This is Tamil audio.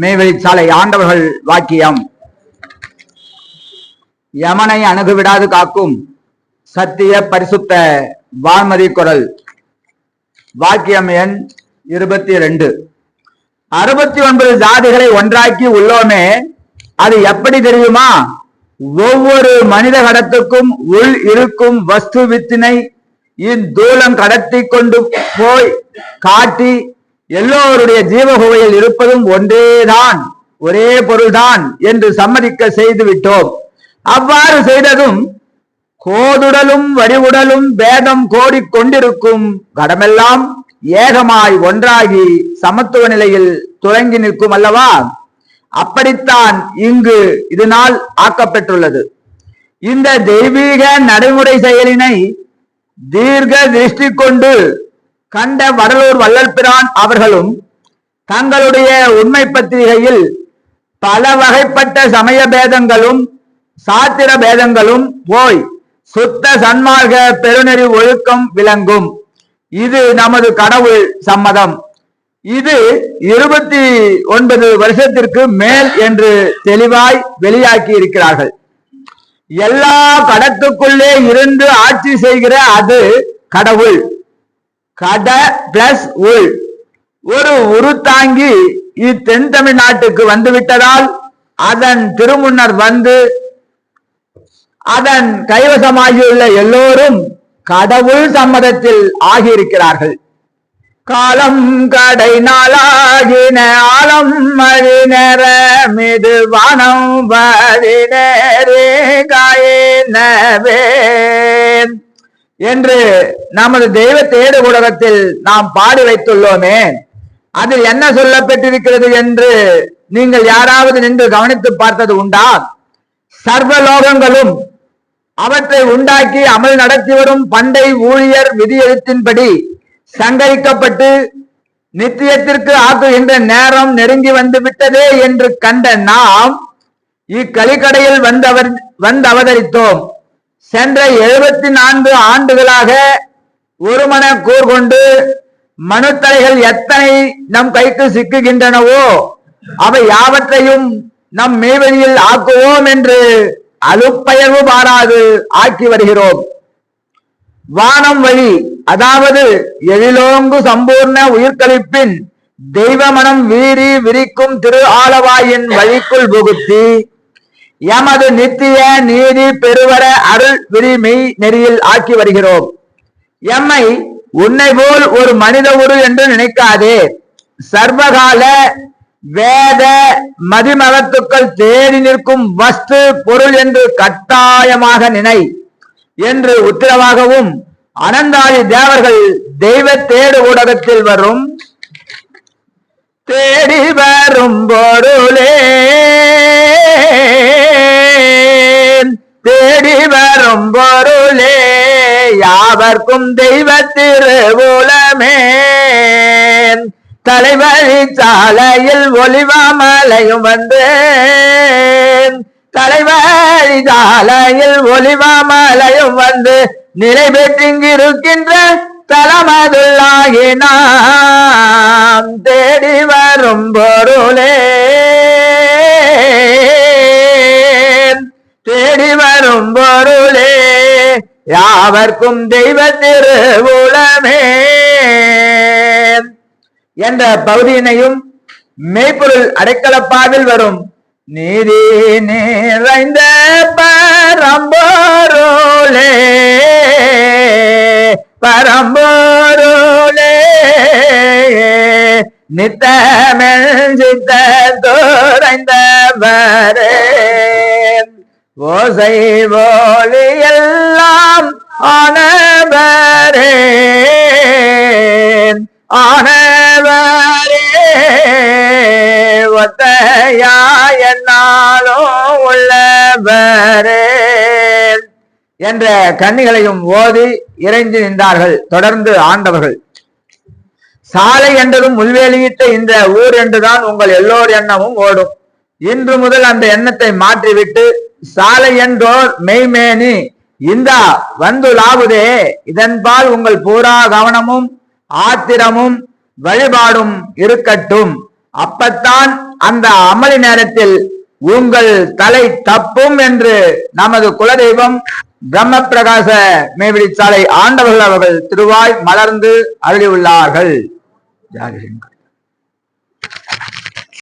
மேவெளிச்சாலை ஆண்டவர்கள் வாக்கியம். யமனை அணுகுவிடாது காக்கும் சத்திய பரிசுத்த வான்மதி குரல். வாக்கியம் எண் இருபத்தி ரெண்டு அறுபத்தி ஒன்பது ஜாதிகளை ஒன்றாக்கி உள்ளோமே அது எப்படி தெரியுமா? ஒவ்வொரு மனித கடத்துக்கும் உள் இருக்கும் வஸ்து வித்தினை இந்தூலம் கடத்தி கொண்டு போய் காட்டி எல்லோருடைய ஜீவகுவையில் இருப்பதும் ஒன்றேதான் ஒரே பொருள்தான் என்று சம்மதிக்க செய்து விட்டோம் அவ்வாறு செய்ததும் கோதுடலும் வடிவுடலும் பேதம் கோடி கொண்டிருக்கும் கடமெல்லாம் ஏகமாய் ஒன்றாகி சமத்துவ நிலையில் துவங்கி நிற்கும் அல்லவா? அப்படித்தான் இங்கு இதனால் ஆக்கப்பெற்றுள்ளது. இந்த தெய்வீக நடைமுறை செயலினை தீர்க்க திருஷ்டி கொண்டு கண்ட வடலூர் வள்ளல்பிரான் அவர்களும் தங்களுடைய உண்மை பத்திரிகையில் பல வகைப்பட்ட சமய பேதங்களும் சாத்திர பேதங்களும் போய் சுத்த சன்மார்க்க பெருநெறி ஒழுக்கம் விளங்கும். இது நமது கடவுள் சம்மதம். இது இருபத்தி ஒன்பது வருஷத்திற்கு மேல் என்று தெளிவாய் வெளியாக்கி இருக்கிறார்கள். எல்லா கடத்துக்குள்ளே இருந்து ஆட்சி செய்கிற அது கடவுள். கட பிளஸ் உள். ஒரு உருத்தாங்கி இத்தென் தமிழ்நாட்டுக்கு வந்து விட்டதால் அதன் திருமுன்னர் வந்து அதன் கைவசமாகியுள்ள எல்லோரும் கடவுள் சம்மதத்தில் ஆகியிருக்கிறார்கள். காலம் கடை நாளாகின ஆலம் மழி மிது வானம் வழி நேரே காயினவே. என்று நமது தெய்வ தேடு உலகத்தில் நாம் பாடி வைத்துள்ளோமே. அதில் என்ன சொல்லப்பட்டிருக்கிறது என்று நீங்கள் யாராவது நின்று கவனித்து பார்த்தது உண்டா? சர்வலோகங்களும் அவற்றை உண்டாக்கி அமல் நடத்தி வரும் பண்டை ஊழியர் விதியெழுத்தின்படி சங்கரிக்கப்பட்டு நித்தியத்திற்கு ஆக்குகின்ற நேரம் நெருங்கி வந்து விட்டதே என்று கண்ட நாம் இக்கலிக்கடையில் வந்தவர் வந்து அவதரித்தோம். சென்ற எழுபத்தி நான்கு ஆண்டுகளாக ஒரு மன கூர்கொண்டு மனுத்தலைகள் எத்தனை நம் கைக்கு சிக்குகின்றனவோ அவை யாவற்றையும் நம் மேவெளியில் ஆக்குவோம் என்று அலுப்பயர்வு பாராது ஆக்கி வருகிறோம். வானம் வழி அதாவது எழிலோங்கு சம்பூர்ண உயிர்களிப்பின் தெய்வ மனம் வீறி விரிக்கும் திரு ஆலவாயின் வழிக்குள் புகுத்தி எமது நித்திய நீதி பெருவர அருள் விரிமை நெறியில் ஆக்கி வருகிறோம். எம்மை உன்னை போல் ஒரு மனித உரு என்று நினைக்காதே. சர்வகால வேத மதிமகத்துக்கள் தேடி நிற்கும் வஸ்து பொருள் என்று கட்டாயமாக நினை என்று உத்தரவாகவும் அனந்தாதி தேவர்கள் தெய்வ தேடு ஊடகத்தில் வரும். தேடி வரும் பொருளே வரும் யாவர்க்கும் தெய்வ திருவுலமே தலைவழி சாலையில் ஒளிவாமலையும் வந்து தலைவழி சாலையில் ஒளிவாமலையும் வந்து நிலை பெற்றிங்கிருக்கின்ற தலமதுள்ளாகி நாம் தேடி வரும் பொருளே. தேடி வரும் பொருள் யாவர்க்கும் தெய்வ திருவுலமே என்ற பகுதியினையும் மெய்ப்பொருள் அடைக்கலப்பாவில் வரும் நீதி நிறைந்த பரம்போரோலே பரம்போரோலே நித்தமிழ் சித்த தோரைந்த ஓசை போலி எல்லாம் ஆனவரே ஆனவரே. ஒத்தையாயன்னாலும் உள்ளவரே என்ற கன்னிகளையும் ஓதி இறைஞ்சு நின்றார்கள் தொடர்ந்து ஆண்டவர்கள். சாலை என்றதும் முள்வேலியிட்ட இந்த ஊர் என்றுதான் உங்கள் எல்லோர் எண்ணமும் ஓடும். இன்று முதல் அந்த எண்ணத்தை மாற்றிவிட்டு சாலை என்றோர் மெய்மேனி. இந்தா வந்துலாவுதே இதன்பால் உங்கள் பூரா கவனமும் ஆத்திரமும் வழிபாடும் இருக்கட்டும். அப்பத்தான் அந்த அமளி நேரத்தில் உங்கள் தலை தப்பும் என்று நமது குலதெய்வம் பிரம்ம பிரகாச மேவிடி சாலை ஆண்டவர்கள் அவர்கள் திருவாய் மலர்ந்து அருளியுள்ளார்கள். ஜாதி